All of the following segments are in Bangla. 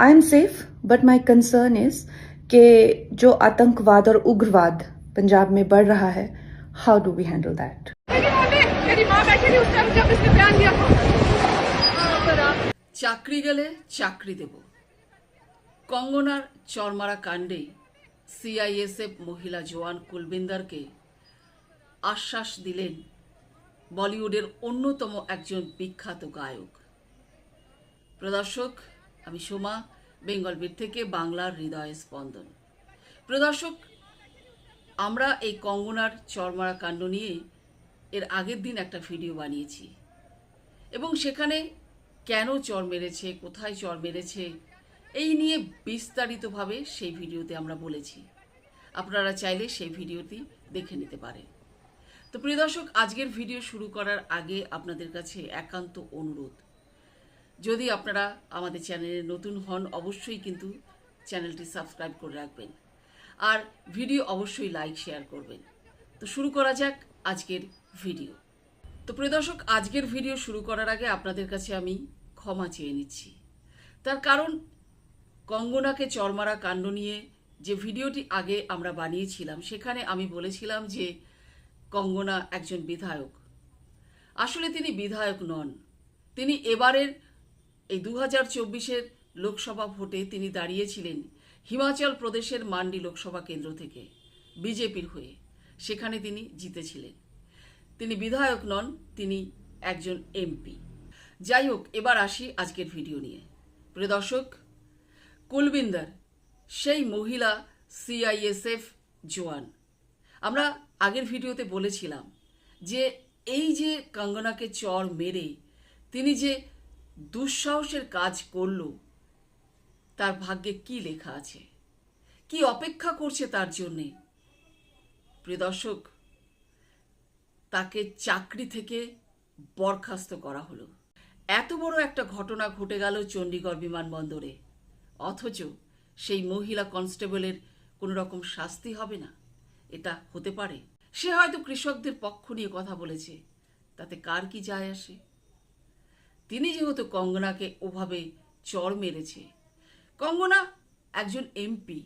I am safe but my concern is कि जो आतंकवाद और उग्रवाद पंजाब में बढ़ रहा है how do we handle that मेरी मम्मी मेरी माँ बैठी थी उस टाइम जब इसने बयान दिया চাকরি গেলে চাকরি দেব কঙ্গনার চরমারা কাণ্ডে সিআইএসএফ মহিলা জওয়ান কুলবিন্দারকে আশ্বাস দিলেন বলিউডের অন্যতম একজন বিখ্যাত গায়ক প্রদর্শক আমি সোমা, বেঙ্গল বীর থেকে বাংলার হৃদয় স্পন্দন। প্রদর্শক, আমরা এই কঙ্গনার চরমারা কাণ্ড নিয়ে এর আগের দিন একটা ভিডিও বানিয়েছি। এবং সেখানে কেন চর মেরেছে, কোথায় চর মেরেছে, এই নিয়ে বিস্তারিতভাবে সেই ভিডিওতে আমরা বলেছি। আপনারা চাইলে সেই ভিডিওটি দেখে নিতে পারেন। তো প্রিয় দর্শক, আজকের ভিডিও শুরু করার আগে আপনাদের কাছে একান্ত অনুরোধ। যদি আপনারা আমাদের চ্যানেলে নতুন হন, অবশ্যই কিন্তু চ্যানেলটি সাবস্ক্রাইব করে রাখবেন। আর ভিডিও অবশ্যই লাইক, শেয়ার করবেন। তো শুরু করা যাক আজকের ভিডিও। তো প্রিয় দর্শক, আজকের ভিডিও শুরু করার আগে আপনাদের কাছে আমি ক্ষমা চেয়ে নিচ্ছি। তার কারণ, কঙ্গনাকে চরমারা কাণ্ড নিয়ে যে ভিডিওটি আগে আমরা বানিয়েছিলাম, সেখানে আমি বলেছিলাম যে কঙ্গনা একজন বিধায়ক। আসলে তিনি বিধায়ক নন। তিনি এবারের এই দু হাজার চব্বিশের লোকসভা ভোটে তিনি দাঁড়িয়েছিলেন হিমাচল প্রদেশের মান্ডি লোকসভা কেন্দ্র থেকে, বিজেপির হয়ে। সেখানে তিনি জিতেছিলেন। তিনি বিধায়ক নন, তিনি একজন এমপি। যাই হোক, এবার আসি আজকের ভিডিও নিয়ে। প্রিয় দর্শক, কুলবিন্দার, সেই মহিলা সিআইএসএফ জোয়ান আমরা আগের ভিডিওতে বলেছিলাম যে এই যে কঙ্গনাকে চর মেরে তিনি যে দুঃসাহসের কাজ করল। তার ভাগ্যে কি লেখা আছে? কি অপেক্ষা করছে তার জন্যে? প্রিয় দর্শক, তাকে চাকরি থেকে বরখাস্ত করা হলো। এত বড় একটা ঘটনা ঘটে গেল চণ্ডীগড় বিমানবন্দরে। অথচ সেই মহিলা কনস্টেবলের কোনো রকম শাস্তি হবে না? এটা হতে পারে? সে হয়তো কৃষকদের পক্ষ নিয়ে কথা বলেছে। তাতে কার কি যায় আসে? তিনি যেহেতু কঙ্গনাকে ওভাবে চর মেরেছে। কঙ্গনা একজন এমপি।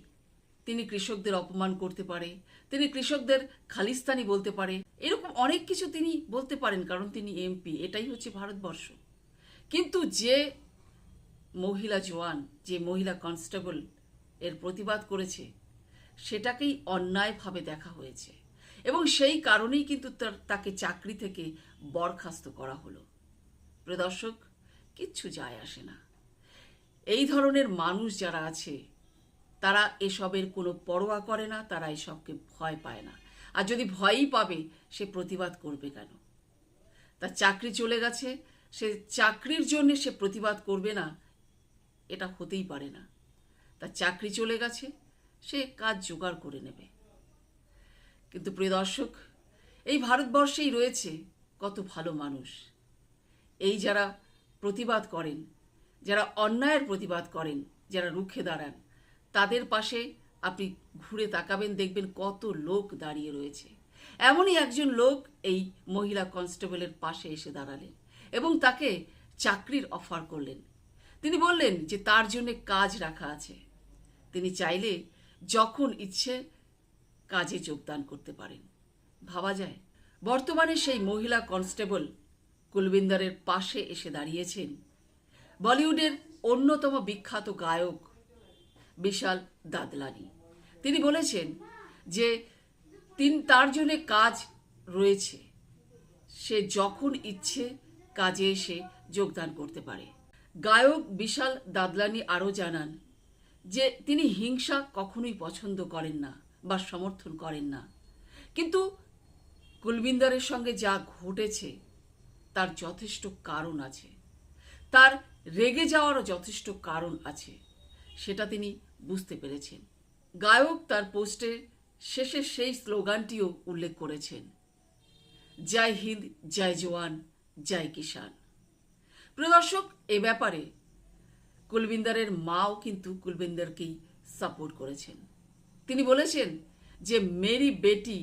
তিনি কৃষকদের অপমান করতে পারে, তিনি কৃষকদের খালিস্তানি বলতে পারে, এরকম অনেক কিছু তিনি বলতে পারেন কারণ তিনি এমপি, এটাই হচ্ছে ভারতবর্ষ। কিন্তু যে মহিলা জওয়ান, যে মহিলা কনস্টেবল এর প্রতিবাদ করেছে, সেটাকেই অন্যায়ভাবে দেখা হয়েছে। এবং সেই কারণেই কিন্তু তার, তাকে চাকরি থেকে বরখাস্ত করা হলো। প্রদর্শক কিচ্ছু যায় আসে না। এই ধরনের মানুষ যারা আছে, তারা এসবের কোনো পরোয়া করে না, তারা এসবকে ভয় পায় না। আর যদি ভয়ই পাবে, সে প্রতিবাদ করবে কেন? তার চাকরি চলে গেছে, সে চাকরির জন্য সে প্রতিবাদ করবে না, এটা হতেই পারে না। তার চাকরি চলে গেছে, সে কাজ জোগাড় করে নেবে। কিন্তু প্রিয় দর্শক এই ভারতবর্ষেই রয়েছে কত ভালো মানুষ। এই যারা প্রতিবাদ করেন, যারা অন্যায়ের প্রতিবাদ করেন, যারা রুখে দাঁড়ান, তাদের পাশে আপনি ঘুরে তাকাবেন, দেখবেন কত লোক দাঁড়িয়ে রয়েছে। এমনই একজন লোক এই মহিলা কনস্টেবলের পাশে এসে দাঁড়ালেন এবং তাকে চাকরির অফার করলেন। তিনি বললেন যে তার জন্য কাজ রাখা আছে। তিনি চাইলে যখন ইচ্ছে কাজে যোগদান করতে পারেন। ভাবা যায়, বর্তমানে সেই মহিলা কনস্টেবল কুলবিন্দারের পাশে এসে দাঁড়িয়েছেন। বলিউডের অন্যতম বিখ্যাত গায়ক বিশাল দাদলানি। তিনি বলেছেন যে, তিন, তার জন্য কাজ রয়েছে। সে যখন ইচ্ছে কাজে এসে যোগদান করতে পারে। গায়ক বিশাল দাদলানি আরও জানান যে, তিনি হিংসা কখনোই পছন্দ করেন না বা সমর্থন করেন না। কিন্তু কুলবিন্দারের সঙ্গে যা ঘটেছে তার যথেষ্ট কারণ আছে। তার রেগে যাওয়ারও যথেষ্ট কারণ আছে, সেটা তিনি বুঝতে পেরেছেন। গায়ক তার পোস্টে শেষে সেই স্লোগানটিও উল্লেখ করেছেন, জয় হিন্দ, জয় জওয়ান, জয় কিষান প্রদর্শক এ ব্যাপারে কুলবিন্দারের মাও কিন্তু কুলবিন্দারকেই সাপোর্ট করেছেন। তিনি বলেছেন যে, মেরি বেটি,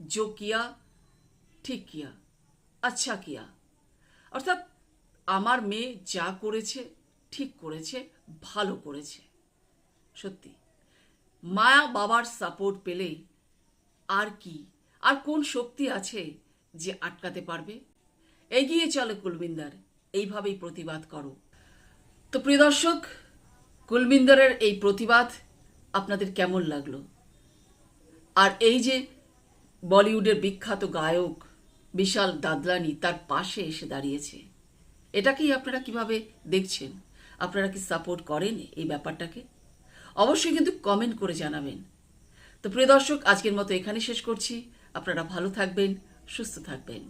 জো কিয়া, ঠিক কিয়া আচ্ছা কিয়া। অর্থাৎ আমার মেয়ে যা করেছে, ঠিক করেছে, ভালো করেছে। সত্যি। মায়া বাবার সাপোর্ট পেলে আর কি, আর কোন শক্তি আছে যে আটকাতে পারবে? এগিয়ে চলে কুলবিন্দার, এইভাবেই প্রতিবাদ করো। তো প্রিয় দর্শক, কুলবিন্দারের এই প্রতিবাদ আপনাদের কেমন লাগল? আর এই যে বলিউডের বিখ্যাত গায়ক বিশাল দাদলানি তার পাশে এসে দাঁড়িয়েছে। এটাকেই আপনারা কীভাবে দেখছেন? আপনারা কি সাপোর্ট করেন এই ব্যাপারটাকে? অবশ্যই কিন্তু কমেন্ট করে জানাবেন। তো প্রিয় দর্শক, আজকের মতো এখানে শেষ করছি। আপনারা ভালো থাকবেন, সুস্থ থাকবেন।